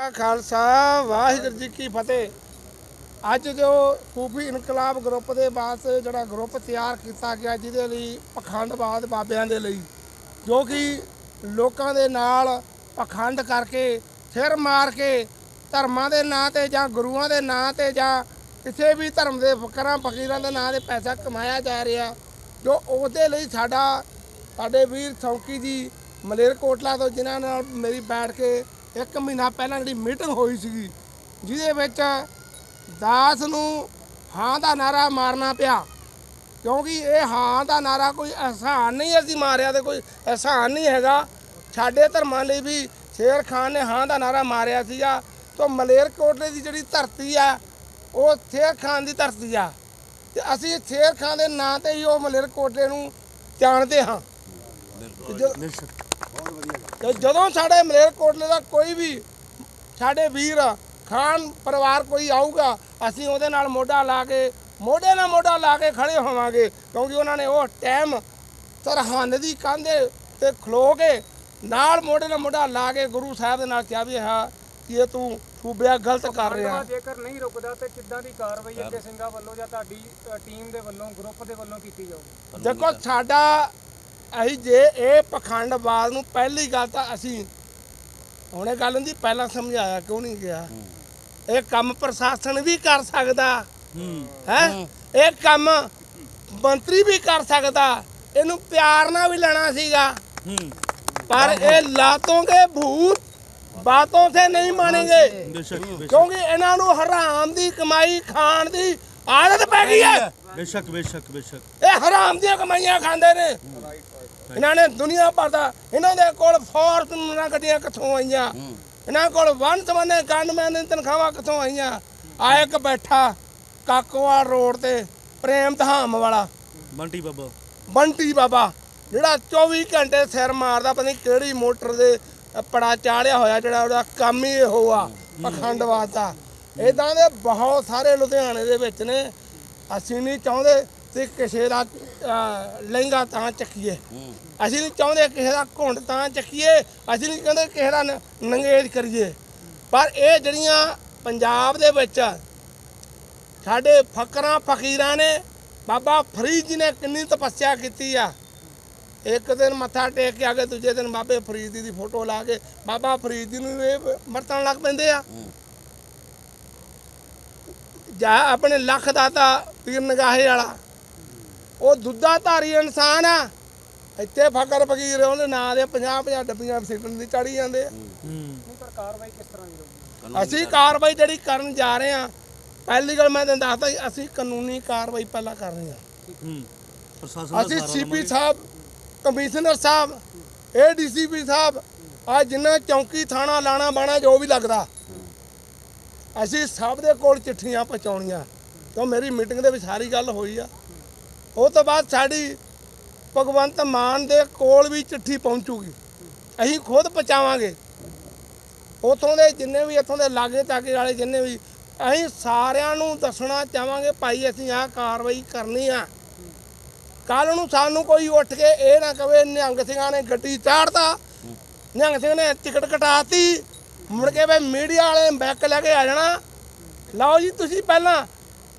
ਖਾਲਸਾ, ਵਾਹਿਗੁਰੂ ਜੀ ਕੀ ਫਤਿਹ। ਅੱਜ ਜੋ ਸੂਫੀ ਇਨਕਲਾਬ ਗਰੁੱਪ ਦੇ ਵਾਸਤੇ ਜਿਹੜਾ ਗਰੁੱਪ ਤਿਆਰ ਕੀਤਾ ਗਿਆ ਜਿਹਦੇ ਲਈ ਪਖੰਡਵਾਦ ਬਾਬਿਆਂ ਦੇ ਲਈ, ਜੋ ਕਿ ਲੋਕਾਂ ਦੇ ਨਾਲ ਪਖੰਡ ਕਰਕੇ ਸਿਰ ਮਾਰ ਕੇ ਧਰਮਾਂ ਦੇ ਨਾਂ ਤੇ ਜਾਂ ਗੁਰੂਆਂ ਦੇ ਨਾਂ ਤੇ ਜਾਂ ਕਿਸੇ ਵੀ ਧਰਮ ਦੇ ਫਕਰਾਂ, ਫਕੀਰਾਂ ਦੇ ਨਾਂ ਤੇ ਪੈਸਾ ਕਮਾਇਆ ਜਾ ਰਿਹਾ, ਜੋ ਉਹਦੇ ਲਈ ਸਾਡਾ, ਸਾਡੇ ਵੀਰ ਸੌਂਕੀ ਜੀ ਮਲੇਰਕੋਟਲਾ ਤੋਂ ਜਿਨ੍ਹਾਂ ਨਾਲ ਮੇਰੀ ਬੈਠ ਕੇ ਇੱਕ ਮਹੀਨਾ ਪਹਿਲਾਂ ਜਿਹੜੀ ਮੀਟਿੰਗ ਹੋਈ ਸੀਗੀ ਜਿਹਦੇ ਵਿੱਚ ਦਾਸ ਨੂੰ ਹਾਂ ਦਾ ਨਾਰਾ ਮਾਰਨਾ ਪਿਆ। ਕਿਉਂਕਿ ਇਹ ਹਾਂ ਦਾ ਨਾਰਾ ਕੋਈ ਆਸਾਨ ਨਹੀਂ ਅਸੀਂ ਮਾਰਿਆ ਤੇ ਕੋਈ ਆਸਾਨ ਨਹੀਂ ਹੈਗਾ। ਸਾਡੇ ਧਰਮਾਂ ਲਈ ਵੀ ਸ਼ੇਰ ਖਾਨ ਨੇ ਹਾਂ ਦਾ ਨਾਰਾ ਮਾਰਿਆ ਸੀਗਾ। ਤੋਂ ਮਲੇਰਕੋਟਲੇ ਦੀ ਜਿਹੜੀ ਧਰਤੀ ਆ ਉਹ ਸ਼ੇਰ ਖਾਨ ਦੀ ਧਰਤੀ ਆ। ਤੇ ਅਸੀਂ ਸ਼ੇਰ ਖਾਨ ਦੇ ਨਾਂ ਤੇ ਹੀ ਉਹ ਮਲੇਰਕੋਟਲੇ ਨੂੰ ਜਾਣਦੇ ਹਾਂ। ਤੇ ਜਦ- ਤੇ ਜਦੋਂ ਸਾਡੇ ਮਲੇਰਕੋਟਲੇ ਦਾ ਕੋਈ ਵੀ ਸਾਡੇ ਵੀਰ ਖਾਨ ਪਰਿਵਾਰ ਕੋਈ ਆਊਗਾ ਅਸੀਂ ਉਹਦੇ ਨਾਲ ਮੋਢਾ ਲਾ ਕੇ ਮੋਢੇ ਨਾਲ ਮੋਢਾ ਲਾ ਕੇ ਖੜੇ ਹੋਵਾਂਗੇ ਕਿਉਂਕਿ ਉਹਨਾਂ ਨੇ ਉਹ ਟਾਈਮ ਸਰਹੰਦ ਦੀ ਕੰਧੇ ਤੇ ਖਲੋ ਕੇ ਨਾਲ ਮੋਢੇ ਨਾਲ ਮੋਢਾ ਲਾ ਕੇ ਗੁਰੂ ਸਾਹਿਬ ਦੇ ਨਾਲ ਕਿਹਾ ਵੀ ਹਾਂ ਕਿ ਇਹ ਤੂੰ ਸੂਬਿਆ ਗਲਤ ਕਰ ਰਿਹਾ। ਜੇਕਰ ਨਹੀਂ ਰੁਕਦਾ ਤੇ ਕਿੱਦਾਂ ਦੀ ਕਾਰਵਾਈ ਅੱਗੇ ਸਿੰਘਾਂ ਵੱਲੋਂ ਜਾਂ ਤੁਹਾਡੀ ਟੀਮ ਦੇ ਵੱਲੋਂ ਗਰੁੱਪ ਦੇ ਵੱਲੋਂ ਕੀਤੀ ਜਾਊਗੀ? ਦੇਖੋ ਸਾਡਾ ਅਸੀਂ ਜੇ ਇਹ ਪਖੰਡਵਾਦ ਨੂੰ ਪਹਿਲੀ ਗੱਲ ਤਾਂ ਅਸੀਂ ਹੁਣੇ ਗੱਲ ਦੀ ਪਹਿਲਾਂ ਸਮਝਾਇਆ ਕਿਉਂ ਨਹੀਂ ਗਿਆ? ਇਹ ਕੰਮ ਪ੍ਰਸ਼ਾਸਨ ਵੀ ਕਰ ਸਕਦਾ। ਹੈ। ਇਹ ਕੰਮ ਮੰਤਰੀ ਵੀ ਕਰ ਸਕਦਾ। ਇਹਨੂੰ ਪਿਆਰ ਨਾਲ ਵੀ ਲੈਣਾ ਸੀਗਾ। ਪਰ ਇਹ ਲਾਤੋਂਗੇ ਭੂਤ ਬਾਤੋਂ ਸੇ ਨਹੀਂ ਮਾਣेंगे ਕਿਉਂਕਿ ਇਹਨਾਂ ਨੂੰ ਹਰਾਮ ਦੀ ਕਮਾਈ ਖਾਣ ਦੀ ਆਦਤ ਪੈ ਗਈ ਹੈ। ਬੇਸ਼ੱਕ ਬੇਸ਼ੱਕ ਬੇਸ਼ੱਕ। ਇਹ ਹਰਾਮ ਦੀਆਂ ਕਮਾਈਆਂ ਖਾਂਦੇ ਨੇ। ਇਹਨਾਂ ਨੇ ਦੁਨੀਆ ਭਰ ਇਹਨਾਂ ਦੇ ਕੋਲ ਫੋਰਚੂਨਰਾਂ ਗੱਡੀਆਂ ਕਿੱਥੋਂ ਆਈਆਂ? ਇਹਨਾਂ ਕੋਲ ਵਨ ਸਮਾਨੇ ਗਨਮੈਨ ਦੀ ਤਨਖਾਹਾਂ ਕਿੱਥੋਂ ਆਈਆਂ? ਆ ਇੱਕ ਬੈਠਾ ਕਾਕੋਵਾਲ ਰੋਡ ਤੇ ਪ੍ਰੇਮ ਧਾਮ ਵਾਲਾ। ਬੰਟੀ ਬਾਬਾ। ਬੰਟੀ ਬਾਬਾ ਜਿਹੜਾ 24 ਘੰਟੇ ਸਿਰ ਮਾਰਦਾ ਪਤਾ ਨਹੀਂ ਕਿਹੜੀ ਮੋਟਰ ਦੇ ਪੜਾ ਚਾੜਿਆ ਹੋਇਆ ਜਿਹੜਾ ਉਹਦਾ ਕੰਮ ਹੀ ਇਹੋ ਆ ਪਖੰਡਵਾਦ ਦਾ ਇਦਾਂ ਦੇ ਬਹੁਤ ਸਾਰੇ ਲੁਧਿਆਣੇ ਦੇ ਵਿੱਚ ਨੇ। ਅਸੀਂ ਨਹੀਂ ਚਾਹੁੰਦੇ ਕਿ ਕਿਸੇ ਦਾ ਲਹਿੰਗਾ ਤਾਂ ਚੱਕੀਏ। ਅਸੀਂ ਨਹੀਂ ਚਾਹੁੰਦੇ ਕਿਸੇ ਦਾ ਘੁੰਡ ਤਾਂ ਚੱਕੀਏ ਅਸੀਂ ਨਹੀਂ ਕਹਿੰਦੇ ਕਿਸੇ ਦਾ ਨੰਗੇਜ ਕਰੀਏ। ਪਰ ਇਹ ਜਿਹੜੀਆਂ ਪੰਜਾਬ ਦੇ ਵਿੱਚ ਸਾਡੇ ਫਕਰਾਂ ਫਕੀਰਾਂ ਨੇ ਬਾਬਾ ਫਰੀਦ ਜੀ ਨੇ ਕਿੰਨੀ ਤਪੱਸਿਆ ਕੀਤੀ ਆ। ਇੱਕ ਦਿਨ ਮੱਥਾ ਟੇਕ ਕੇ ਆ ਕੇ ਦੂਜੇ ਦਿਨ ਬਾਬੇ ਫਰੀਦ ਜੀ ਦੀ ਫੋਟੋ ਲਾ ਕੇ ਬਾਬਾ ਫਰੀਦ ਜੀ ਨੂੰ ਇਹ ਵਰਤਣ ਲੱਗ ਪੈਂਦੇ ਆ। ਜਾ ਆਪਣੇ ਲੱਖ ਦਾਤਾ ਪੀਰ ਨਗਾਹੇ ਵਾਲਾ ਉਹ ਦੁੱਧਾ ਧਾਰੀ ਇਨਸਾਨ ਆ। ਇੱਥੇ ਫਕਰ ਫਕੀਰ ਉਹਦੇ ਨਾਂ ਦੇ 50 50 ਡੱਬੀਆਂ ਸਿੱਟਣ ਦੀ ਚੜੀ ਜਾਂਦੇ ਆ। ਪਰ ਕਾਰਵਾਈ ਕਿਸ ਤਰ੍ਹਾਂ ਦੀ ਅਸੀਂ ਕਾਰਵਾਈ। ਜਿਹੜੀ ਕਰਨ ਜਾ ਰਹੇ ਆ ਪਹਿਲੀ ਗੱਲ ਮੈਂ ਤੁਹਾਨੂੰ ਦੱਸਦਾ ਅਸੀਂ ਕਾਨੂੰਨੀ ਕਾਰਵਾਈ ਪਹਿਲਾਂ ਕਰ ਰਹੇ ਆ ਅਸੀਂ ਸੀਪੀ ਸਾਹਿਬ ਕਮਿਸ਼ਨਰ ਸਾਹਿਬ ਇਹ ਡੀਸੀਪੀ ਸਾਹਿਬ ਆ ਜਿੰਨਾ ਚੌਂਕੀ ਥਾਣਾ ਲਾਣਾ ਬਾਣਾ ਜੋ ਵੀ ਲੱਗਦਾ ਅਸੀਂ ਸਭ ਦੇ ਕੋਲ ਚਿੱਠੀਆਂ ਪਹੁੰਚਾਉਣੀਆਂ। ਤਾਂ ਮੇਰੀ ਮੀਟਿੰਗ ਦੇ ਵਿੱਚ ਸਾਰੀ ਗੱਲ ਹੋਈ ਆ। ਉਹ ਤੋਂ ਬਾਅਦ ਸਾਡੀ ਭਗਵੰਤ ਮਾਨ ਦੇ ਕੋਲ ਵੀ ਚਿੱਠੀ ਪਹੁੰਚੂਗੀ। ਅਸੀਂ ਖੁਦ ਪਹੁੰਚਾਵਾਂਗੇ। ਉਥੋਂ ਦੇ ਜਿੰਨੇ ਵੀ ਇੱਥੋਂ ਦੇ ਲਾਗੇ ਤਾਗੇ ਵਾਲੇ ਜਿੰਨੇ ਵੀ, ਅਸੀਂ ਸਾਰਿਆਂ ਨੂੰ ਦੱਸਣਾ ਚਾਹਾਂਗੇ, ਭਾਈ ਅਸੀਂ ਆਹ ਕਾਰਵਾਈ ਕਰਨੀ ਆ। ਕੱਲ ਨੂੰ ਸਾਨੂੰ ਕੋਈ ਉੱਠ ਕੇ ਇਹ ਨਾ ਕਵੇ, ਨਿਹੰਗ ਸਿੰਘਾਂ ਨੇ ਗੱਡੀ ਚਾੜਤਾ, ਨਿਹੰਗ ਸਿੰਘ ਨੇ ਟਿਕਟ ਕਟਾਤੀ, ਮੁੜ ਕੇ ਵੇ ਮੀਡੀਆ ਵਾਲੇ ਬੈਕ ਲੈ ਕੇ ਆ ਜਾਣਾ। ਲਓ ਜੀ, ਤੁਸੀਂ ਪਹਿਲਾਂ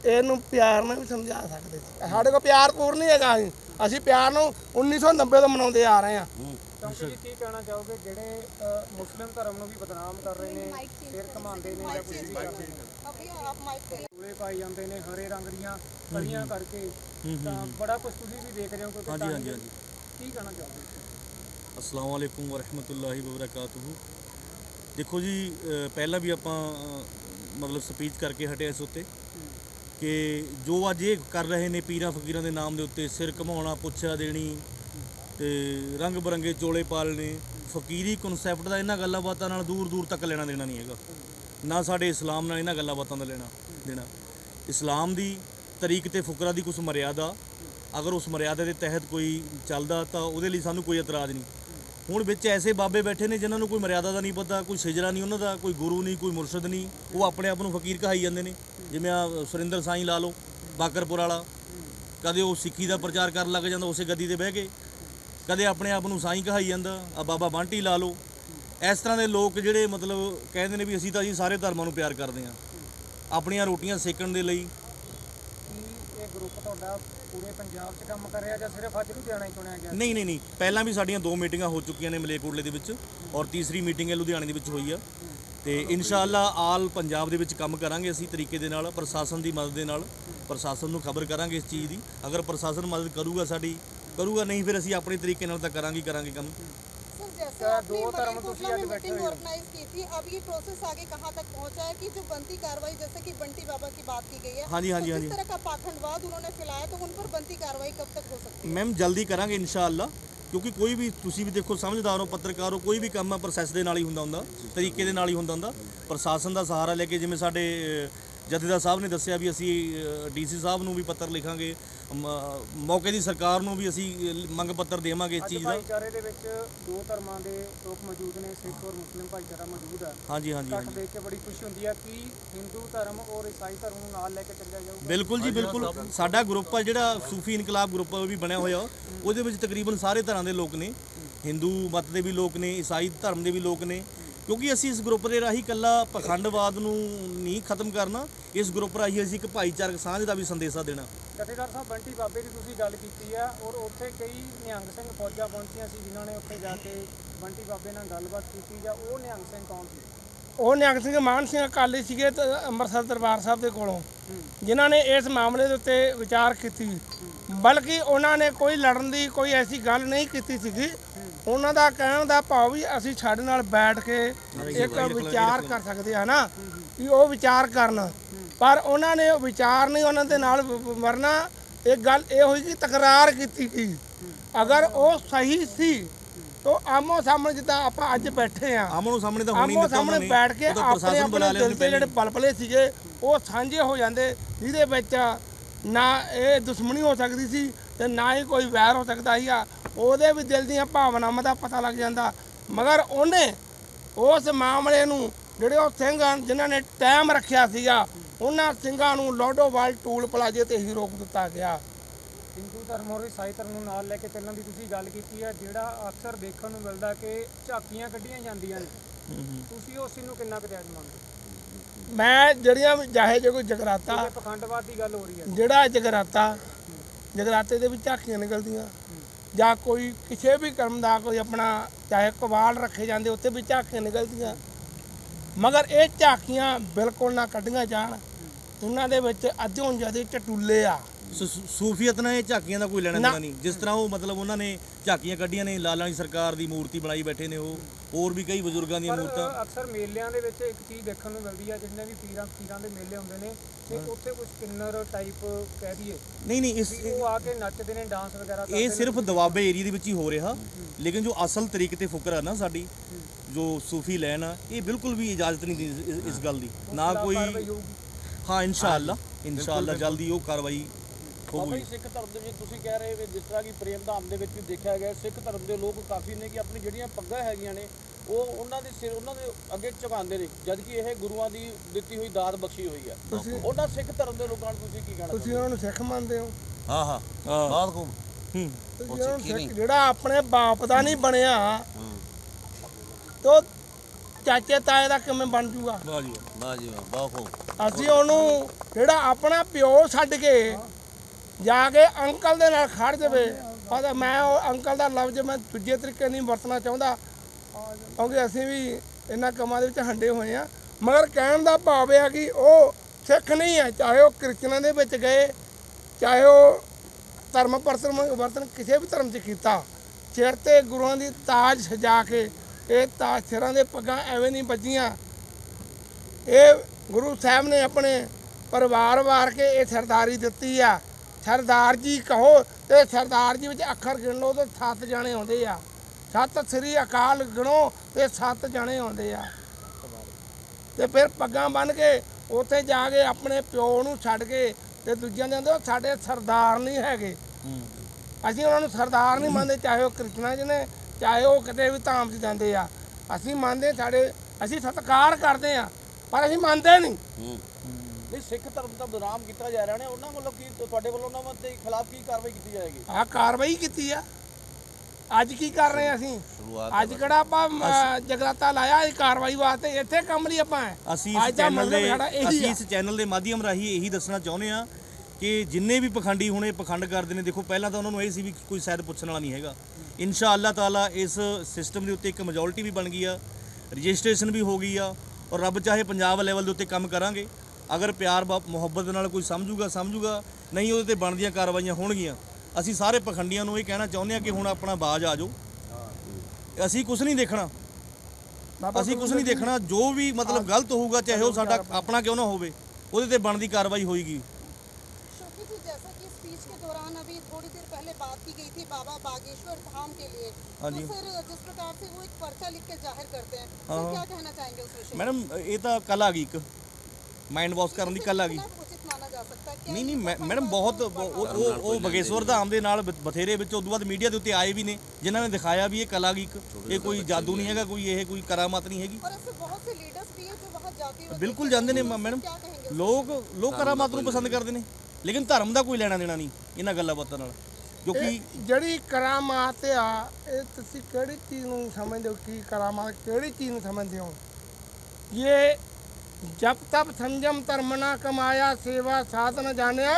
ਇਹਨੂੰ ਪਿਆਰ ਨਾਲ ਵੀ ਸਮਝਾ ਸਕਦੇ ਸੀ। ਸਾਡੇ ਕੋਲ ਪਿਆਰ ਪੂਰ ਨਹੀਂ ਹੈਗਾ ਅਸੀਂ ਅਸੀਂ ਪਿਆਰ ਨੂੰ 1990 ਤੋਂ ਮਨਾਉਂਦੇ ਆ ਰਹੇ ਹਾਂ। ਜੀ ਕੀ ਕਹਿਣਾ ਚਾਹੋਗੇ? ਜਿਹੜੇ ਅ, ਮੁਸਲਿਮ ਧਰਮ ਨੂੰ ਵੀ ਬਦਨਾਮ ਕਰ ਰਹੇ ਨੇ ਸਿਰ ਘਮਾਉਂਦੇ ਨੇ ਜਾਂ ਕੁਝ ਵੀ ਕਰਦੇ ਨੇ? ਚੂਲੇ ਪਾਈ ਜਾਂਦੇ ਨੇ ਹਰੇ ਰੰਗ ਦੀਆਂ ਕਲੀਆਂ ਕਰਕੇ। ਤਾਂ ਬੜਾ ਕੁਝ ਤੁਸੀਂ ਵੀ ਦੇਖ ਰਹੇ ਹੋ ਕਿਉਂਕਿ ਹਾਂਜੀ, ਹਾਂਜੀ, ਤੁਹਾਨੂੰ- ਕੀ ਕਹਿਣਾ ਚਾਹੋਗੇ? ਅਸਲਾਮ ਵਾਲੇਕੁਮ ਵਰਹਿਮਤੁਲਲਾਹਿ ਵਬਰਕਾਤੁਹੂ। ਦੇਖੋ ਜੀ ਪਹਿਲਾਂ ਵੀ ਆਪਾਂ ਮਤਲਬ ਸਪੀਚ ਕਰਕੇ ਹਟੇ ਇਸ ਉੱਤੇ। ਕਿ ਜੋ ਅੱਜ ਇਹ ਕਰ ਰਹੇ ਨੇ ਪੀਰਾਂ ਫਕੀਰਾਂ ਦੇ ਨਾਮ ਦੇ ਉੱਤੇ ਸਿਰ ਘਮਾਉਣਾ, ਪੁੱਛਿਆ ਦੇਣੀ ਤੇ ਰੰਗ ਬਰੰਗੇ ਚੋਲੇ ਪਾਲਣੇ, ਫਕੀਰੀ ਕਨਸੈਪਟ ਦਾ ਇਹਨਾਂ ਗੱਲਾਂ ਬਾਤਾਂ ਨਾਲ ਦੂਰ ਦੂਰ ਤੱਕ ਲੈਣਾ ਦੇਣਾ ਨਹੀਂ ਹੈਗਾ। ਨਾ ਸਾਡੇ ਇਸਲਾਮ ਨਾਲ ਇਹਨਾਂ ਗੱਲਾਂ ਬਾਤਾਂ ਦਾ ਲੈਣਾ ਦੇਣਾ। ਇਸਲਾਮ ਦੀ ਤਰੀਕ ਤੇ ਫੁਕਰਾ ਦੀ ਕੁਝ ਮਰਿਆਦਾ, ਅਗਰ ਉਸ ਮਰਿਆਦਾ ਦੇ ਤਹਿਤ ਕੋਈ ਚੱਲਦਾ ਤਾਂ ਉਹਦੇ ਲਈ ਸਾਨੂੰ ਕੋਈ ਇਤਰਾਜ਼ ਨਹੀਂ। ਹੁਣ ਵਿੱਚ ਐਸੇ ਬਾਬੇ ਬੈਠੇ ਨੇ ਜਿਨ੍ਹਾਂ ਨੂੰ ਕੋਈ ਮਰਿਆਦਾ ਦਾ ਨਹੀਂ ਪਤਾ, ਕੋਈ ਸਿਜਰਾ ਨਹੀਂ ਉਹਨਾਂ ਦਾ, ਕੋਈ ਗੁਰੂ ਨਹੀਂ, ਕੋਈ ਮੁਰਸ਼ਿਦ ਨਹੀਂ। ਉਹ ਆਪਣੇ ਆਪ ਨੂੰ ਫਕੀਰ ਕਹਾਈ ਜਾਂਦੇ ਨੇ। ਜਿਵੇਂ ਆ ਸੁਰਿੰਦਰ ਸਾਈਂ ਲਾ ਲਓ, ਬਾਕਰਪੁਰ ਵਾਲਾ। ਕਦੇ ਉਹ ਸਿੱਖੀ ਦਾ ਪ੍ਰਚਾਰ ਕਰਨ ਲੱਗ ਜਾਂਦਾ, ਉਸੇ ਗੱਦੀ ਤੇ ਬਹਿ ਕੇ। ਕਦੇ ਆਪਣੇ ਆਪ ਨੂੰ ਸਾਈਂ ਕਹਾਈ ਜਾਂਦਾ ਆ ਬਾਬਾ ਬਾਂਟੀ ਲਾ ਲਓ। ਇਸ ਤਰ੍ਹਾਂ ਦੇ ਲੋਕ ਜਿਹੜੇ ਮਤਲਬ ਕਹਿੰਦੇ ਨੇ ਵੀ ਅਸੀਂ ਤਾਂ ਜੀ ਸਾਰੇ ਧਰਮਾਂ ਨੂੰ ਪਿਆਰ ਕਰਦੇ ਹਾਂ। ਆਪਣੀਆਂ ਰੋਟੀਆਂ ਸੇਕਣ ਦੇ ਲਈ। ਇਹ ਗਰੁੱਪ ਤੁਹਾਡਾ ਪੂਰੇ ਪੰਜਾਬ 'ਚ ਕੰਮ ਕਰ ਰਿਹਾ ਜਾਂ ਸਿਰਫ ਅੱਜ ਲੁਧਿਆਣਾ ਹੀ ਚੁਣਿਆ ਗਿਆ? ਨਹੀਂ ਨਹੀਂ ਨਹੀਂ। ਪਹਿਲਾਂ ਵੀ ਸਾਡੀਆਂ ਦੋ ਮੀਟਿੰਗਾਂ ਹੋ ਚੁੱਕੀਆਂ ਨੇ ਮਲੇਰਕੋਟਲੇ ਦੇ ਵਿੱਚ ਔਰ ਤੀਸਰੀ ਮੀਟਿੰਗ ਹੈ ਲੁਧਿਆਣੇ ਦੇ ਵਿੱਚ ਹੋਈ ਆ। ਤੇ ਇਨਸ਼ਾਅੱਲਾ ਆਲ ਪੰਜਾਬ ਦੇ ਵਿੱਚ ਕੰਮ ਕਰਾਂਗੇ ਅਸੀਂ ਤਰੀਕੇ ਦੇ ਨਾਲ ਪ੍ਰਸ਼ਾਸਨ ਦੀ ਮਦਦ ਦੇ ਨਾਲ। ਪ੍ਰਸ਼ਾਸਨ ਨੂੰ ਖਬਰ ਕਰਾਂਗੇ ਇਸ ਚੀਜ਼ ਦੀ। ਅਗਰ ਪ੍ਰਸ਼ਾਸਨ ਮਦਦ ਕਰੂਗਾ ਸਾਡੀ ਕਰੂਗਾ ਨਹੀਂ ਫਿਰ ਅਸੀਂ ਆਪਣੇ ਤਰੀਕੇ ਨਾਲ ਤਾਂ ਕਰਾਂਗੇ ਕਰਾਂਗੇ ਕੰਮ। जैसे क्या आपने दो तरफ मलेरकोटला दूसरी में आज बैठे मीटिंग हुए हो? ऑर्गेनाइज की थी अब ये प्रोसेस आगे कहाँ तक पहुंचा है कि जो बनती कार्रवाई जैसे कि बंटी बाबा की बात की गई है हाँ जी, हाँ तो जी, हाँ जिस जी। तरह का पाखंडवाद उन्होंने फैलाया तो उन पर बनती कार्रवाई कब तक हो सकती है ਮੈਮ ਜਲਦੀ ਕਰਾਂਗੇ ਇਨਸ਼ਾਅੱਲਾ ਕਿਉਂਕਿ ਕੋਈ ਵੀ ਤੁਸੀਂ ਵੀ ਦੇਖੋ ਸਮਝਦਾਰ ਹੋ ਪੱਤਰਕਾਰ ਹੋ ਕੋਈ ਵੀ ਕੰਮ ਆ ਪ੍ਰੋਸੈਸ ਦੇ ਨਾਲ ਹੀ ਹੁੰਦਾ ਹੁੰਦਾ ਤਰੀਕੇ ਦੇ ਨਾਲ ਹੀ ਹੁੰਦਾ ਹੁੰਦਾ ਪ੍ਰਸ਼ਾਸਨ ਦਾ ਸਹਾਰਾ ਲੈ ਕੇ ਜਿਵੇਂ ਸਾਡੇ ਅ, ਜਥੇਦਾਰ ਸਾਹਿਬ ਨੇ ਦੱਸਿਆ ਵੀ ਅਸੀਂ ਡੀਸੀ ਸਾਹਿਬ ਨੂੰ ਵੀ ਪੱਤਰ ਲਿਖਾਂਗੇ ਮ- ਮੌਕੇ ਦੀ ਸਰਕਾਰ ਨੂੰ ਵੀ ਅਸੀਂ ਮੰਗ ਪੱਤਰ ਦੇਵਾਂਗੇ ਇਸ ਚੀਜ਼ ਦਾ। ਭਾਈਚਾਰੇ ਦੇ ਵਿੱਚ ਦੋ ਧਰਮਾਂ ਦੇ ਲੋਕ ਮੌਜੂਦ ਨੇ ਸਿੱਖ ਔਰ ਮੁਸਲਿਮ ਭਾਈਚਾਰਾ ਮੌਜੂਦ ਹੈ ਹਾਂਜੀ ਹਾਂਜੀ ਹਾਂਜੀ। ਦੇਖ ਕੇ ਬੜੀ ਖੁਸ਼ੀ ਹੁੰਦੀ ਹੈ ਕਿ ਹਿੰਦੂ ਧਰਮ ਔਰ ਈਸਾਈ ਧਰਮ ਨੂੰ ਨਾਲ ਲੈ ਕੇ ਚੱਲਿਆ ਜਾਊਗਾ। ਬਿਲਕੁਲ ਜੀ ਬਿਲਕੁਲ। ਸਾਡਾ ਗਰੁੱਪ ਆ ਜਿਹੜਾ ਸੂਫੀ ਇਨਕਲਾਬ ਗਰੁੱਪ ਵੀ ਬਣਿਆ ਹੋਇਆ ਉਹਦੇ ਵਿੱਚ ਤਕਰੀਬਨ ਸਾਰੇ ਤਰ੍ਹਾਂ ਦੇ ਲੋਕ ਨੇ। ਹਿੰਦੂ ਮਤ ਦੇ ਵੀ ਲੋਕ ਨੇ ਈਸਾਈ ਧਰਮ ਦੇ ਵੀ ਲੋਕ ਨੇ। ਕਿਉਂਕਿ ਅਸੀਂ ਇਸ ਗਰੁੱਪ ਦੇ ਰਾਹੀਂ ਕੱਲਾ ਪਖੰਡਵਾਦ ਨੂੰ ਨਹੀਂ ਖਤਮ ਕਰਨਾ ਇਸ ਗਰੁੱਪ ਰਾਹੀਂ ਅਸੀਂ ਇੱਕ ਭਾਈਚਾਰਕ ਸਾਂਝ ਦਾ ਵੀ ਸੰਦੇਸ਼ਾ ਦੇਣਾ। ਜਥੇਦਾਰ ਸਾਹਿਬ ਬੰਟੀ ਬਾਬੇ ਦੀ ਤੁਸੀਂ ਗੱਲ ਕੀਤੀ ਆ ਔਰ ਉੱਥੇ ਕਈ ਨਿਹੰਗ ਸਿੰਘ ਫੌਜਾਂ ਪਹੁੰਚੀਆਂ ਸੀ ਜਿਨ੍ਹਾਂ ਨੇ ਉੱਥੇ ਜਾ ਕੇ ਬੰਟੀ ਬਾਬੇ ਨਾਲ ਗੱਲਬਾਤ ਕੀਤੀ ਜਾਂ ਉਹ ਨਿਹੰਗ ਸਿੰਘ ਕੌਣ ਸੀ? ਉਹ ਨਿਹੰਗ ਸਿੰਘ ਮਾਨ ਸਿੰਘ ਅਕਾਲੀ ਸੀਗੇ ਤੇ ਅੰਮ੍ਰਿਤਸਰ ਦਰਬਾਰ ਸਾਹਿਬ ਦੇ ਕੋਲੋਂ ਜਿਨ੍ਹਾਂ ਨੇ ਇਸ ਮਾਮਲੇ ਦੇ ਉੱਤੇ ਵਿਚਾਰ ਕੀਤੀ। ਬਲਕਿ ਉਹਨਾਂ ਨੇ ਕੋਈ ਲੜਨ ਦੀ ਕੋਈ ਐਸੀ ਗੱਲ ਨਹੀਂ ਕੀਤੀ ਸੀਗੀ ਉਹਨਾਂ ਦਾ ਕਹਿਣ ਦਾ ਭਾਵ ਵੀ ਅਸੀਂ ਸਾਡੇ ਨਾਲ ਬੈਠ ਕੇ ਇੱਕ ਵਿਚਾਰ ਕਰ ਸਕਦੇ ਆ ਨਾ ਕਿ ਉਹ ਵਿਚਾਰ ਕਰਨ। ਪਰ ਉਹਨਾਂ ਨੇ ਵਿਚਾਰ ਨਹੀਂ ਉਹਨਾਂ ਦੇ ਨਾਲ ਵਰਨਾ ਇੱਕ ਗੱਲ ਇਹ ਹੋਈ ਕਿ ਤਕਰਾਰ ਕੀਤੀ ਗਈ। ਅਗਰ ਉਹ ਸਹੀ ਸੀ ਤਾਂ ਆਮੋ ਸਾਹਮਣੇ ਜਿੱਦਾਂ ਆਪਾਂ ਅੱਜ ਬੈਠੇ ਆ ਆਮੋ ਸਾਹਮਣੇ ਤਾਂ ਹੋਣੀ ਉਹਨਾਂ ਸਾਹਮਣੇ ਬੈਠ ਕੇ ਆਪਣੇ ਆਪਣੇ ਦਿਲ ਤੇ ਜਿਹੜੇ ਬਲਬਲੇ ਸੀਗੇ ਉਹ ਸਾਂਝੇ ਹੋ ਜਾਂਦੇ। ਜਿਹਦੇ ਵਿੱਚ ਨਾ ਇਹ ਦੁਸ਼ਮਣੀ ਹੋ ਸਕਦੀ ਸੀ ਤੇ ਨਾ ਹੀ ਕੋਈ ਵੈਰ ਹੋ ਸਕਦਾ ਸੀਗਾ। ਉਹਦੇ ਵੀ ਦਿਲ ਦੀਆਂ ਭਾਵਨਾਵਾਂ ਦਾ ਪਤਾ ਲੱਗ ਜਾਂਦਾ। ਮਗਰ ਉਹਨੇ ਉਸ ਮਾਮਲੇ ਨੂੰ ਜਿਹੜੇ ਉਹ ਸਿੰਘ ਹਨ ਜਿਨ੍ਹਾਂ ਨੇ ਟਾਈਮ ਰੱਖਿਆ ਸੀਗਾ ਉਹਨਾਂ ਸਿੰਘਾਂ ਨੂੰ ਲੋਡੋਵਾਲ ਟੂਲ ਪਲਾਜੇ ਤੇ ਹੀ ਰੋਕ ਦਿੱਤਾ ਗਿਆ। ਹਿੰਦੂ ਧਰਮ ਔਰ ਈਸਾਈ ਧਰਮ ਨੂੰ ਨਾਲ ਲੈ ਕੇ ਚੱਲਣ ਦੀ ਤੁਸੀਂ ਗੱਲ ਕੀਤੀ ਹੈ ਜਿਹੜਾ ਅਕਸਰ ਦੇਖਣ ਨੂੰ ਮਿਲਦਾ ਕਿ ਝਾਕੀਆਂ ਕੱਢੀਆਂ ਜਾਂਦੀਆਂ ਨੇ। ਤੁਸੀਂ ਉਸ ਨੂੰ ਕਿੰਨਾ ਕੁ ਜਾਇਜ਼ ਮੰਨਦੇ? ਮੈਂ ਜਿਹੜੀਆਂ ਚਾਹੇ ਜੇ ਕੋਈ ਜਗਰਾਤਾ ਪਖੰਡਵਾਦ ਦੀ ਗੱਲ ਹੋ ਰਹੀ ਹੈ। ਜਿਹੜਾ ਜਗਰਾਤਾ ਜਗਰਾਤੇ ਦੇ ਵਿੱਚ ਝਾਕੀਆਂ ਨਿਕਲਦੀਆਂ। ਜਾਂ ਕੋਈ ਕਿਸੇ ਵੀ ਕਰਮ ਦਾ ਕੋਈ ਆਪਣਾ ਚਾਹੇ ਕਵਾਲ ਰੱਖੇ ਜਾਂਦੇ ਉੱਥੇ ਵੀ ਝਾਕੀਆਂ ਨਿਕਲਦੀਆਂ। ਮਗਰ ਇਹ ਝਾਕੀਆਂ ਬਿਲਕੁਲ ਨਾ ਕੱਢੀਆਂ ਜਾਣ। ਉਹਨਾਂ ਦੇ ਵਿੱਚ ਅੱਧੋਂ ਜ਼ਿਆਦਾ ਟਟੂਲੇ ਆ। ਸੂਫੀਅਤ ਨਾਲ ਇਹ ਝਾਕੀਆਂ ਦਾ ਕੋਈ ਲੈਣਾ ਦੇਣਾ ਨਹੀਂ। ਜਿਸ ਤਰ੍ਹਾਂ ਉਹ ਮਤਲਬ ਉਹਨਾਂ ਨੇ ਝਾਕੀਆਂ ਕੱਢੀਆਂ ਨੇ ਲਾਲਾਂ ਦੀ ਸਰਕਾਰ ਦੀ ਮੂਰਤੀ ਬਣਾਈ ਬੈਠੇ ਨੇ ਉਹ। ਹੋਰ ਵੀ ਕਈ ਬਜ਼ੁਰਗਾਂ ਦੀਆਂ ਪਰ ਮੂਰਤਾਂ। ਅਕਸਰ ਮੇਲਿਆਂ ਦੇ ਵਿੱਚ ਇੱਕ ਚੀਜ਼ ਦੇਖਣ ਨੂੰ ਮਿਲਦੀ ਹੈ ਜਿੰਨੇ ਵੀ ਪੀਰਾਂ ਪੀਰਾਂ ਦੇ ਮੇਲੇ ਹੁੰਦੇ ਨੇ ਤੇ ਉੱਥੇ ਕੁਝ ਕਿੰਨਰ ਟਾਈਪ ਕਹਿ ਦਈਏ। ਨਹੀਂ ਨਹੀਂ ਇਸ ਉਹ ਆ ਕੇ ਨੱਚਦੇ ਨੇ ਡਾਂਸ ਵਗੈਰਾ ਕਰਦੇ ਇਹ ਸਿਰਫ ਦਵਾਬੇ ਏਰੀਆ ਦੇ ਵਿੱਚ ਹੀ ਹੋ ਰਿਹਾ ਲੇਕਿਨ ਜੋ ਅਸਲ ਤਰੀਕੇ ਤੇ ਫੁਕਰ ਹੈ ਨਾ ਸਾਡੀ ਜੋ ਸੂਫੀ ਲੈਣ ਆ ਇਹ ਬਿਲਕੁਲ ਵੀ ਇਜਾਜ਼ਤ ਨਹੀਂ ਦੀ ਇਸ- ਗੱਲ ਦੀ। ਨਾ ਕੋਈ ਹਾਂ ਇਨਸ਼ਾਅੱਲਾ ਇਨਸ਼ਾਅੱਲਾ ਜਲਦੀ ਉਹ ਕਾਰਵਾਈ ਬਾਬਾ ਜੀ ਸਿੱਖ ਧਰਮ ਦੇ ਵਿੱਚ ਤੁਸੀਂ ਕਹਿ ਰਹੇ ਵੀ ਜਿਸ ਤਰ੍ਹਾਂ ਕਿ ਪ੍ਰੇਮ ਧਾਮ ਦੇ ਵਿੱਚ ਵੀ ਦੇਖਿਆ ਗਿਆ ਸਿੱਖ ਧਰਮ ਦੇ ਲੋਕ ਕਾਫੀ ਨੇ ਕਿ ਆਪਣੀ ਜਿਹੜੀਆਂ ਪੱਗਾਂ ਹੈਗੀਆਂ ਨੇ ਉਹ ਉਹਨਾਂ ਦੇ ਸਿਰ ਉਹਨਾਂ ਦੇ ਅੱਗੇ ਝੁਕਾਉਂਦੇ ਨੇ ਜਦ ਕਿ ਇਹ ਗੁਰੂਆਂ ਦੀ ਦਿੱਤੀ ਹੋਈ ਦਾਤ ਬਖਸ਼ੀ ਹੋਈ ਹੈ। ਉਹਨਾਂ ਸਿੱਖ ਧਰਮ ਦੇ ਲੋਕਾਂ ਨੂੰ ਤੁਸੀਂ ਕੀ ਕਹਿਣਾ ਤੁਸੀਂ ਉਹਨਾਂ ਨੂੰ ਸਿੱਖ ਮੰਨਦੇ ਹੋ? ਹਾਂ ਹਾਂ। ਬਹੁਤ ਖੂਬ ਹੂੰ। ਤੁਸੀਂ ਉਹਨਾਂ ਨੂੰ ਸਿੱਖ ਜਿਹੜਾ ਆਪਣੇ ਬਾਪ ਦਾ ਨਹੀਂ ਬਣਿਆ ਤੋ ਚਾਚੇ ਤਾਏ ਦਾ ਕਿਵੇਂ ਬਣ ਜੂਗਾ? ਵਾਹ ਜੀ ਵਾਹ। ਜੀ ਵਾਹ। ਬਹੁਤ ਖੂਬ ਅਸੀਂ ਉਹਨੂੰ ਜਿਹੜਾ ਆਪਣਾ ਪਿਓ ਛੱਡ ਕੇ ਜਾ ਕੇ ਅੰਕਲ ਦੇ ਨਾਲ ਖੜ ਜਾਵੇ। ਪਰ ਮੈਂ ਉਹ ਅੰਕਲ ਦਾ ਲਫ਼ਜ਼ ਮੈਂ ਦੂਜੇ ਤਰੀਕੇ ਨਹੀਂ ਵਰਤਣਾ ਚਾਹੁੰਦਾ। ਕਿਉਂਕਿ ਅਸੀਂ ਵੀ ਇਹਨਾਂ ਕੰਮਾਂ ਦੇ ਵਿੱਚ ਹੰਡੇ ਹੋਏ ਆ ਮਗਰ ਕਹਿਣ ਦਾ ਭਾਵ ਇਹ ਆ ਕਿ ਉਹ ਸਿੱਖ ਨਹੀਂ ਹੈ। ਚਾਹੇ ਉਹ ਕ੍ਰਿਸਚਨਾਂ ਦੇ ਵਿੱਚ ਗਏ, ਚਾਹੇ ਉਹ ਧਰਮ ਪਰਸਨ ਵਰਤਨ ਕਿਸੇ ਵੀ ਧਰਮ 'ਚ ਕੀਤਾ। ਸਿਰ ਤੇ ਗੁਰੂਆਂ ਦੀ ਤਾਜ ਸਜਾ ਕੇ ਇਹ ਤਾਜ ਸਿਰਾਂ ਦੇ ਪੱਗਾਂ ਐਵੇਂ ਨਹੀਂ ਵੱਜੀਆਂ। ਇਹ ਗੁਰੂ ਸਾਹਿਬ ਨੇ ਆਪਣੇ ਪਰਿਵਾਰ ਵਾਰ ਕੇ ਇਹ ਸਰਦਾਰੀ ਦਿੱਤੀ ਆ। ਸਰਦਾਰ ਜੀ ਕਹੋ ਤੇ ਸਰਦਾਰ ਜੀ ਵਿੱਚ ਅੱਖਰ ਗਿਣ ਲਓ ਤੇ ਸੱਤ ਜਾਣੇ ਆਉਂਦੇ ਆ। ਸੱਤ ਸ੍ਰੀ ਅਕਾਲ ਗਿਣੋ ਤੇ ਸੱਤ ਜਾਣੇ ਆਉਂਦੇ ਆ। ਤੇ ਫਿਰ ਪੱਗਾਂ ਬੰਨ ਕੇ ਉੱਥੇ ਜਾ ਕੇ ਆਪਣੇ ਪਿਓ ਨੂੰ ਛੱਡ ਕੇ ਤੇ ਦੂਜਿਆਂ ਦੇ ਆਂਦੇ ਉਹ ਸਾਡੇ ਸਰਦਾਰ ਨਹੀਂ ਹੈਗੇ। ਅਸੀਂ ਉਹਨਾਂ ਨੂੰ ਸਰਦਾਰ ਨਹੀਂ ਮੰਨਦੇ, ਚਾਹੇ ਉਹ ਕ੍ਰਿਸ਼ਨਾ ਜੀ ਨੇ, ਚਾਹੇ ਉਹ ਕਿਤੇ ਵੀ ਧਾਮ 'ਚ ਜਾਂਦੇ ਆ। ਅਸੀਂ ਮੰਨਦੇ ਸਾਡੇ, ਅਸੀਂ ਸਤਿਕਾਰ ਕਰਦੇ ਆ, ਪਰ ਅਸੀਂ ਮੰਨਦੇ ਨਹੀਂ। ਨਹੀਂ ਸਿੱਖ ਧਰਮ ਦਾ ਬਦਨਾਮ ਕੀਤਾ ਜਾ ਰਿਹਾ ਨੇ। ਉਹਨਾਂ ਵੱਲੋਂ ਕੀ ਤੁਹਾਡੇ ਵੱਲੋਂ ਉਹਨਾਂ ਦੇ ਖਿਲਾਫ ਕੀ ਕਾਰਵਾਈ ਕੀਤੀ ਜਾਏਗੀ? ਆ ਕਾਰਵਾਈ ਕੀਤੀ ਆ। ਅੱਜ ਕੀ ਕਰ ਰਹੇ ਅਸੀਂ? ਅੱਜ ਕਿਹੜਾ ਆਪਾਂ ਜਗਰਾਤਾ ਲਾਇਆ ਇਹ ਕਾਰਵਾਈ ਵਾਸਤੇ? ਇੱਥੇ ਕੰਮ ਲਈ ਆਪਾਂ ਅਸੀਂ ਇਸ ਚੈਨਲ ਦੇ ਅਸੀਂ ਇਸ ਚੈਨਲ ਦੇ ਮਾਧਿਅਮ ਰਾਹੀਂ ਇਹੀ ਦੱਸਣਾ ਚਾਹੁੰਦੇ ਆ ਕਿ ਜਿੰਨੇ ਵੀ ਪਖੰਡੀ ਹੁਣੇ ਪਖੰਡ ਕਰਦੇ ਨੇ ਦੇਖੋ ਪਹਿਲਾਂ ਤਾਂ ਉਹਨਾਂ ਨੂੰ ਇਹ ਸੀ ਵੀ ਕੋਈ ਸ਼ਾਇਦ ਪੁੱਛਣ ਵਾਲਾ ਨਹੀਂ ਹੈਗਾ। ਇਨਸ਼ਾ ਅੱਲਾਹ ਤਾਲਾ ਇਸ ਸਿਸਟਮ ਦੇ ਉੱਤੇ ਇੱਕ ਮੈਜੋਰਿਟੀ ਵੀ ਬਣ ਗਈ ਆ ਰਜਿਸਟ੍ਰੇਸ਼ਨ ਵੀ ਹੋ ਗਈ ਆ ਔਰ ਰੱਬ ਚਾਹੇ ਪੰਜਾਬ ਲੈਵਲ ਦੇ ਉੱਤੇ ਕੰਮ ਕਰਾਂਗੇ। ਅਗਰ ਪਿਆਰ ਬਾ ਮੁਹੱਬਤ ਨਾਲ ਕੋਈ ਸਮਝੂਗਾ ਸਮਝੂਗਾ ਨਹੀਂ ਉਹਦੇ ਤੇ ਬਣਦੀਆਂ ਕਾਰਵਾਈਆਂ ਹੋਣਗੀਆਂ ਅਸੀਂ ਸਾਰੇ ਪਖੰਡੀਆਂ ਨੂੰ ਇਹ ਕਹਿਣਾ ਚਾਹੁੰਦੇ ਆ ਕਿ ਹੁਣ ਆਪਣਾ ਬਾਜ ਆ ਜਾਓ ਅਸੀਂ ਕੁਝ ਨਹੀਂ ਦੇਖਣਾ ਬਾਬਾ ਅਸੀਂ ਕੁਝ ਨਹੀਂ ਦੇਖਣਾ ਜੋ ਵੀ ਮਤਲਬ ਗਲਤ ਹੋਊਗਾ ਚਾਹੇ ਉਹ ਸਾਡਾ ਆਪਣਾ ਕਿਉਂ ਨਾ ਹੋਵੇ ਉਹਦੇ ਤੇ ਬਣਦੀ ਕਾਰਵਾਈ ਹੋਏਗੀ शोकी जी जैसा कि स्पीच के दौरान अभी थोड़ी देर पहले बात की गई थी बाबा बागेश्वर धाम के लिए हाँ तो जी। सर जिस प्रकार से वो एक पर्चा लिख के जाहिर करते हैं हाँ, सर हाँ। क्या कहना चाहेंगे उस विषय में? ਮੈਡਮ ਇਹ ਤਾਂ ਕੱਲ ਆ ਗਈ ਇੱਕ ਮਾਈਂਡ ਵਾਸ਼ ਕਰਨ ਦੀ ਕੱਲ ਆ ਗਈ। ਨਹੀਂ ਨਹੀਂ ਮੈਡਮ ਬਹੁਤ ਉਹ ਉਹ ਬਗੇਸ਼ਵਰ ਧਾਮ ਦੇ ਨਾਲ ਬਥੇਰੇ ਵਿੱਚ ਉਦੋਂ ਬਾਅਦ ਮੀਡੀਆ ਦੇ ਉੱਤੇ ਆਏ ਵੀ ਨੇ ਜਿਨ੍ਹਾਂ ਨੇ ਦਿਖਾਇਆ ਵੀ ਇਹ ਕਲਾ ਦੀ ਇਹ ਕੋਈ ਜਾਦੂ ਨਹੀਂ ਹੈਗਾ ਕੋਈ ਇਹ ਕੋਈ ਕਰਾਮਾਤ ਨਹੀਂ ਹੈਗੀ। ਬਿਲਕੁਲ ਜਾਂਦੇ ਨੇ ਮੈਡਮ। ਲੋਕ ਲੋਕ ਕਰਾਮਾਤ ਨੂੰ ਪਸੰਦ ਕਰਦੇ ਨੇ ਲੇਕਿਨ ਧਰਮ ਦਾ ਕੋਈ ਲੈਣਾ ਦੇਣਾ ਨਹੀਂ ਇਹਨਾਂ ਗੱਲਾਂ ਬਾਤਾਂ ਨਾਲ। ਕਿਉਂਕਿ ਜਿਹੜੀ ਕਰਾਮਾਤ ਆ ਇਹ ਤੁਸੀਂ ਕਿਹੜੀ ਚੀਜ਼ ਨੂੰ ਸਮਝਦੇ ਹੋ? ਕੀ ਕਰਾਮਾਤ ਕਿਹੜੀ ਚੀਜ਼ ਨੂੰ ਸਮਝਦੇ ਹੋ? ਇਹ ਜਬ ਤਬ ਸੰਜਮ ਧਰਮ ਨਾ ਕਮਾਇਆ ਸੇਵਾ ਸਾਧ ਨ ਜਾਣਿਆ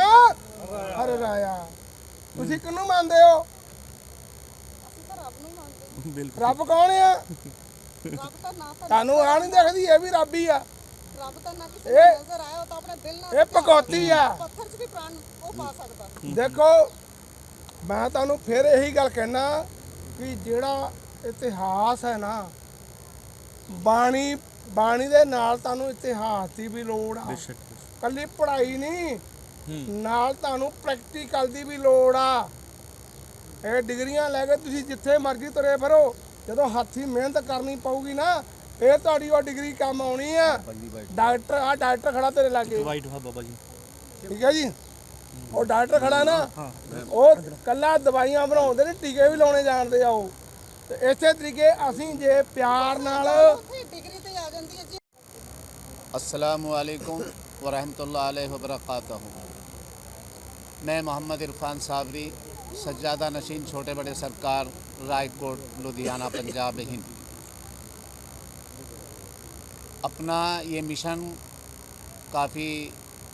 ਹਰ ਰਾਇਆ। ਤੁਸੀਂ ਕਿਹਨੂੰ ਮੰਨਦੇ ਹੋ? ਅਸੀਂ ਤਾਂ ਰੱਬ ਨੂੰ ਹੀ ਮੰਨਦੇ ਬਿਲਕੁਲ। ਰੱਬ ਕੌਣ ਆ। ਰੱਬ ਤਾਂ ਨਾ ਤਾਂ ਤੁਹਾਨੂੰ ਆ ਨਹੀਂ ਦਿਖਦੀ ਇਹ ਵੀ ਰੱਬ ਹੀ ਆ। ਰੱਬ ਤਾਂ ਨਾ ਕਿਸੇ ਇਹ- ਨੂੰ ਨਜ਼ਰ ਆਇਆ ਉਹ ਤਾਂ ਆਪਣੇ ਦਿਲ ਨਾਲ ਇਹ ਭਗੌਤੀ ਆ। ਪੱਥਰ 'ਚ ਵੀ ਪ੍ਰਾਣ ਉਹ ਪਾ ਸਕਦਾ। ਦੇਖੋ ਮੈਂ ਤੁਹਾਨੂੰ ਫਿਰ ਇਹੀ ਗੱਲ ਕਹਿਣਾ ਕਿ ਜਿਹੜਾ ਇਤਿਹਾਸ ਹੈ ਨਾ ਬਾਣੀ ਬਾਣੀ ਦੇ ਨਾਲ ਤੁਹਾਨੂੰ ਇਤਿਹਾਸ ਦੀ ਵੀ ਲੋੜ ਆ। ਬੇਸ਼ੱਕ ਕੱਲੀ ਪੜ੍ਹਾਈ ਨਹੀਂ ਨਾਲ ਤੁਹਾਨੂੰ ਪ੍ਰੈਕਟੀਕਲ ਦੀ ਵੀ ਲੋੜ ਆ। ਇਹ ਡਿਗਰੀਆਂ ਲੈ ਕੇ ਤੁਸੀਂ ਜਿੱਥੇ ਮਰਜ਼ੀ ਤੁਰੇ ਫਿਰੋ ਜਦੋਂ ਹੱਥੀ ਮਿਹਨਤ ਕਰਨੀ ਪਊਗੀ ਨਾ ਫੇਰ ਤੁਹਾਡੀ ਉਹ ਡਿਗਰੀ ਕੰਮ ਆਉਣੀ ਆ। ਡਾਕਟਰ ਆ ਡਾਕਟਰ ਖੜਾ ਤੇਰੇ ਲਾਗੇ। ਵਾਈਟ ਹਾਂ ਬਾਬਾ ਜੀ। ਠੀਕ ਹੈ ਜੀ? ਉਹ ਡਾਕਟਰ ਖੜਾ ਨਾ ਉਹ ਕੱਲਾ ਦਵਾਈਆਂ ਬਣਾਉਂਦੇ ਨੇ ਟੀਕੇ ਵੀ ਲਾਉਣੇ ਜਾਣਦੇ ਆ ਉਹ। ਤੇ ਇਸੇ ਤਰੀਕੇ ਅਸੀਂ ਜੇ ਪਿਆਰ ਨਾਲ असलकम वरहमल वबरक मैं मोहम्मद इरफान साबरी, सज्जादा नशीन छोटे बड़े सरकार, रायकोट, लुधियाना, पंजाब, हिंद। अपना ये मिशन काफ़ी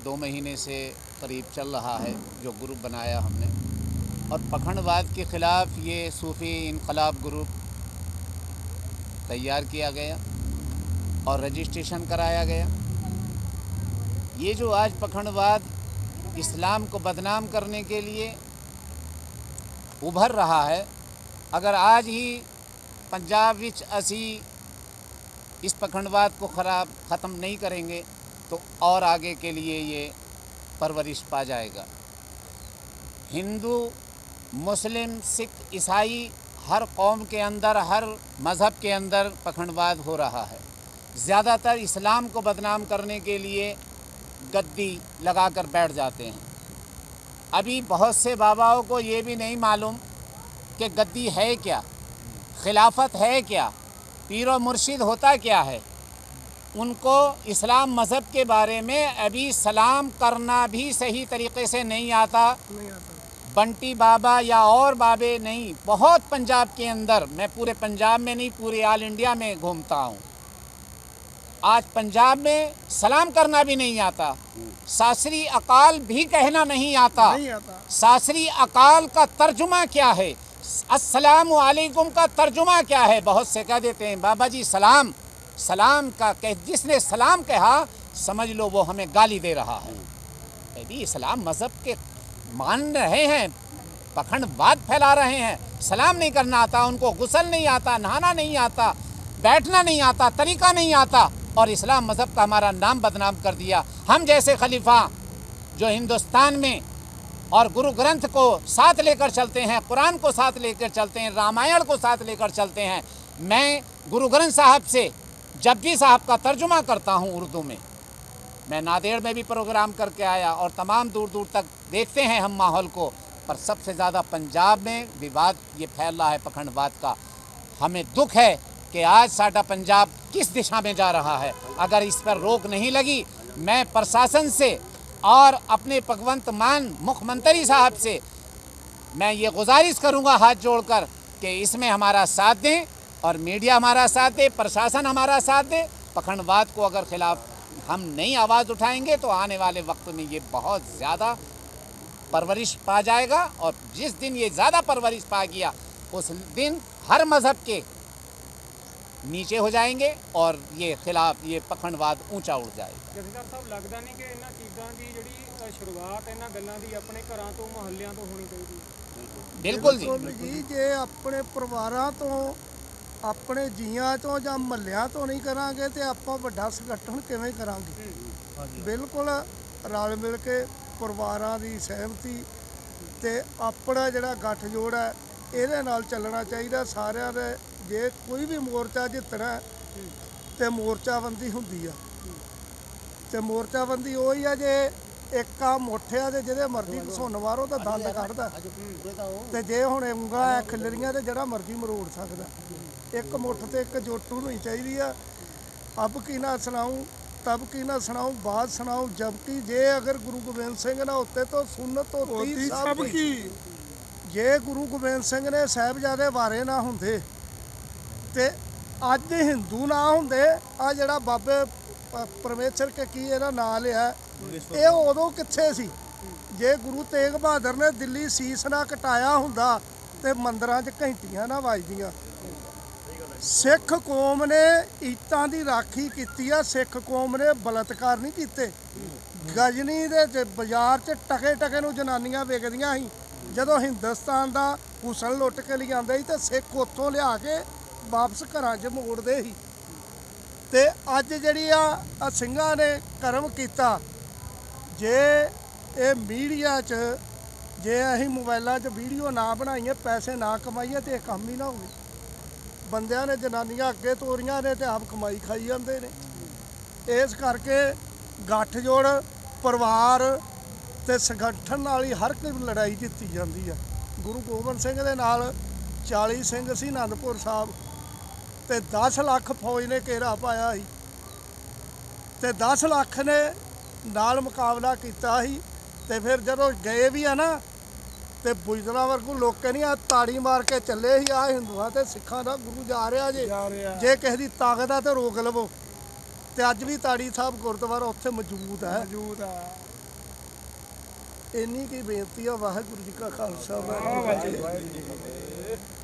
दो महीने से करीब चल रहा है, जो ग्रुप बनाया हमने। और पखंडवाद के ख़िलाफ़ ये सूफ़ी इनकलाब ग्रुप तैयार किया गया। और रजिस्ट्रेशन कराया गया। ये जो आज पखंडवाद इस्लाम को बदनाम करने के लिए उभर रहा है, अगर आज ही पंजाब विच असी इस पखंडवाद को खराब, ख़त्म नहीं करेंगे तो और आगे के लिए ये परवरिश पा जाएगा। हिंदू, मुस्लिम, सिख, ईसाई, हर कौम के अंदर, हर मज़हब के अंदर पखंडवाद हो रहा है। ज़्यादातर इस्लाम को बदनाम करने के लिए गद्दी लगाकर बैठ जाते हैं। अभी बहुत से बाबाओं को ये भी नहीं मालूम कि गद्दी है क्या खिलाफत है क्या पीर व मुर्शिद होता क्या है। उनको इस्लाम मज़हब के बारे में अभी सलाम करना भी सही तरीके से नहीं आता। बंटी बाबा या और बाबे नहीं बहुत पंजाब के अंदर मैं पूरे पंजाब में नहीं पूरे ऑल इंडिया में घूमता हूँ। आज पंजाब में सलाम करना भी नहीं आता। सासरी अकाल भी कहना नहीं आता। नहीं आता। सासरी अकाल का तर्जुमा क्या है? अस्सलाम वालेकुम का तर्जुमा क्या है? बहुत से कह देते हैं बाबा जी सलाम। सलाम का कह जिसने सलाम कहा समझ लो वो हमें गाली दे रहा है। अभी इस्लाम मज़हब के मान रहे हैं पखंडवाद फैला रहे हैं। सलाम नहीं करना आता उनको गुसल नहीं आता नहाना नहीं आता बैठना नहीं आता तरीका नहीं आता। और इस्लाम मज़हब का हमारा नाम बदनाम कर दिया। हम जैसे खलीफा जो हिंदुस्तान में और गुरु ग्रंथ को साथ लेकर चलते हैं, कुरान को साथ लेकर चलते हैं, रामायण को साथ लेकर चलते हैं, मैं गुरु ग्रंथ साहब से जब्बी साहब का तर्जुमा करता हूँ उर्दू में, मैं नादेड़ में भी प्रोग्राम करके आया और तमाम दूर दूर तक देखते हैं हम माहौल को, पर सबसे ज़्यादा पंजाब में विवाद ये फैल रहा है पखंडवाद का। हमें दुख है कि आज साडा पंजाब किस दिशा में जा रहा है? अगर इस पर रोक नहीं लगी, मैं प्रशासन से और अपने भगवंत मान मुख्यमंत्री साहब से मैं ये गुजारिश करूँगा हाथ जोड़कर कि इसमें हमारा साथ दें और मीडिया हमारा साथ दे, प्रशासन हमारा साथ दे। पखंडवाद को अगर खिलाफ हम नहीं आवाज़ उठाएँगे तो आने वाले वक्त में ये बहुत ज़्यादा परवरिश पा जाएगा और जिस दिन ये ज़्यादा परवरिश पा गया, उस दिन हर मज़हब के नीचे हो जाएंगे और ये खिलाफ ये पखंडवाद ऊंचा उड़ जाएगा ਜਥੇਦਾਰ ਸਾਹਿਬ ਲੱਗਦਾ ਨਹੀਂ ਕਿ ਇਹਨਾਂ ਚੀਜ਼ਾਂ ਦੀ ਜਿਹੜੀ ਅ, ਸ਼ੁਰੂਆਤ ਇਹਨਾਂ ਗੱਲਾਂ ਦੀ ਆਪਣੇ ਘਰਾਂ ਤੋਂ ਮੁਹੱਲਿਆਂ ਤੋਂ ਹੋਣੀ ਚਾਹੀਦੀ ਹੈ बिल्कुल जी ਬਿਲਕੁਲ ਜੀ ਜੇ ਆਪਣੇ ਪਰਿਵਾਰਾਂ ਤੋਂ ਆਪਣੇ ਜੀਆਂ ਤੋਂ ਜਾਂ ਮਹੱਲਿਆਂ ਤੋਂ ਨਹੀਂ ਕਰਾਂਗੇ ਤੇ ਆਪਾਂ ਵੱਡਾ ਸੰਗਠਨ ਕਿਵੇਂ ਕਰਾਂਗੇ ਬਿਲਕੁਲ ਰਲ ਮਿਲ ਕੇ ਪਰਿਵਾਰਾਂ ਦੀ ਸਹਿਮਤੀ ਤੇ ਆਪਣਾ ਜਿਹੜਾ ਗੱਠਜੋੜ ਹੈ ਇਹਦੇ ਨਾਲ ਚੱਲਣਾ ਚਾਹੀਦਾ ਸਾਰਿਆਂ ਦੇ ਜੇ ਕੋਈ ਵੀ ਮੋਰਚਾ ਜਿੱਤਣਾ ਹੈ, ਤੇ ਮੋਰਚਾਬੰਦੀ ਹੁੰਦੀ ਆ। ਤੇ ਮੋਰਚਾਬੰਦੀ ਉਹੀ ਆ ਜੇ ਇੱਕ ਆ ਮੁੱਠਿਆ ਤੇ ਜਿਹਦੇ ਮਰਜ਼ੀ ਘਸੁੰਨ ਮਾਰੋ ਤਾਂ ਦੰਦ ਕੱਢਦਾ। ਤੇ ਜੇ ਹੁਣ ਉਂਗਲਾਂ ਐ ਖਿਲਰੀਆਂ ਤੇ ਜਿਹੜਾ ਮਰਜ਼ੀ ਮਰੋੜ ਸਕਦਾ। ਇੱਕ ਮੁੱਠ ਤੇ ਇੱਕ ਜੋਟੂ ਹੋਣੀ ਚਾਹੀਦੀ ਆ। ਅਬ ਕੀ ਨਾ ਸੁਣਾਉ ਤਬ ਕੀ ਨਾ ਸੁਣਾਉ ਬਾਤ ਸੁਣਾਉ ਜਬ ਕੀ ਜੇ ਅਗਰ ਗੁਰੂ ਗੋਬਿੰਦ ਸਿੰਘ ਨਾ ਉੱਤੇ ਤਾਂ ਸੁਨਤ ਹੋਤੀ ਸਭ ਕੀ। ਜੇ ਗੁਰੂ ਗੋਬਿੰਦ ਸਿੰਘ ਨੇ ਸਾਹਿਬਜ਼ਾਦੇ ਵਾਰੇ ਨਾ ਹੁੰਦੇ ਤੇ ਅੱਜ ਹਿੰਦੂ ਨਾ ਹੁੰਦੇ ਆ ਜਿਹੜਾ ਬਾਬੇ ਪਰਮੇਸ਼ਰ ਕੇ ਕੀ ਇਹਦਾ ਨਾਂ ਲਿਆ ਇਹ ਉਦੋਂ ਕਿੱਥੇ ਸੀ? ਜੇ ਗੁਰੂ ਤੇਗ ਬਹਾਦਰ ਨੇ ਦਿੱਲੀ ਸੀਸ ਨਾ ਕਟਾਇਆ ਹੁੰਦਾ ਤੇ ਮੰਦਰਾਂ 'ਚ ਘੰਟੀਆਂ ਨਾ ਵੱਜਦੀਆਂ। ਸਿੱਖ ਕੌਮ ਨੇ ਇੱਟਾਂ ਦੀ ਰਾਖੀ ਕੀਤੀ ਆ ਸਿੱਖ ਕੌਮ ਨੇ ਬਲਤਕਾਰ ਨਹੀਂ ਕੀਤੇ। ਗਜਨੀ ਦੇ ਬਾਜ਼ਾਰ 'ਚ ਟਕੇ ਟਕੇ ਨੂੰ ਜਨਾਨੀਆਂ ਵੇਚਦੀਆਂ ਸੀ। ਜਦੋਂ ਹਿੰਦੁਸਤਾਨ ਦਾ ਹੁਸਨ ਲੁੱਟ ਕੇ ਲਿਆਂਦੇ ਸੀ ਤੇ ਸਿੱਖ ਉੱਥੋਂ ਲਿਆ ਕੇ ਵਾਪਸ ਘਰਾਂ 'ਚ ਮੋੜਦੇ ਸੀ। ਤੇ ਅੱਜ ਜਿਹੜੀ ਆ ਸਿੰਘਾਂ ਨੇ ਕਰਮ ਕੀਤਾ, ਜੇ ਇਹ ਮੀਡੀਆ 'ਚ, ਜੇ ਅਸੀਂ ਮੋਬਾਈਲਾਂ 'ਚ ਵੀਡੀਓ ਨਾ ਬਣਾਈਏ, ਪੈਸੇ ਨਾ ਕਮਾਈਏ ਤੇ ਇਹ ਕੰਮ ਹੀ ਨਾ ਹੋਵੇ। ਬੰਦਿਆਂ ਨੇ ਜਨਾਨੀਆਂ ਅੱਗੇ ਤੋਰੀਆਂ ਨੇ ਤੇ ਆਪ ਕਮਾਈ ਖਾਈ ਜਾਂਦੇ ਨੇ। ਇਸ ਕਰਕੇ ਗੱਠ ਜੋੜ ਪਰਿਵਾਰ ਤੇ ਸੰਗਠਨ ਨਾਲ ਹੀ ਹਰ ਕੋਈ ਲੜਾਈ ਜਿੱਤੀ ਜਾਂਦੀ ਆ। ਗੁਰੂ ਗੋਬਿੰਦ ਸਿੰਘ ਦੇ ਨਾਲ 40 ਸਿੰਘ ਸੀ ਆਨੰਦਪੁਰ ਸਾਹਿਬ। ਤੇ 10 ਲੱਖ ਫੌਜ ਨੇ ਘੇਰਾ ਪਾਇਆ ਸੀ। ਤੇ 10 ਲੱਖ ਨੇ ਨਾਲ ਮੁਕਾਬਲਾ ਕੀਤਾ ਸੀ। ਤੇ ਫਿਰ ਜਦੋਂ ਗਏ ਵੀ ਆ ਨਾ ਤੇ ਬੁਜਦਲਾ ਵਰਗੂ ਲੋਕਾਂ ਨਹੀਂ ਆ ਤਾੜੀ ਮਾਰ ਕੇ ਚੱਲੇ ਸੀ। ਆ ਹਿੰਦੂਆਂ ਤੇ ਸਿੱਖਾਂ ਦਾ ਗੁਰੂ ਜਾ ਰਿਹਾ ਜੇ। ਜੇ ਕਿਸੇ ਦੀ ਤਾਕਤ ਆ ਤੇ ਰੋਕ ਲਵੋ। ਤੇ ਅੱਜ ਵੀ ਤਾੜੀ ਸਾਹਿਬ ਗੁਰਦੁਆਰਾ ਉੱਥੇ ਮੌਜੂਦ ਹੈ। ਮੌਜੂਦ ਹੈ ਇੰਨੀ ਕੀ ਬੇਨਤੀ ਆ ਵਾਹਿਗੁਰੂ ਜੀ ਕਾ ਖਾਲਸਾ ਵਾਹਿਗੁਰੂ ਜੀ ਕੀ ਫਤਿਹ।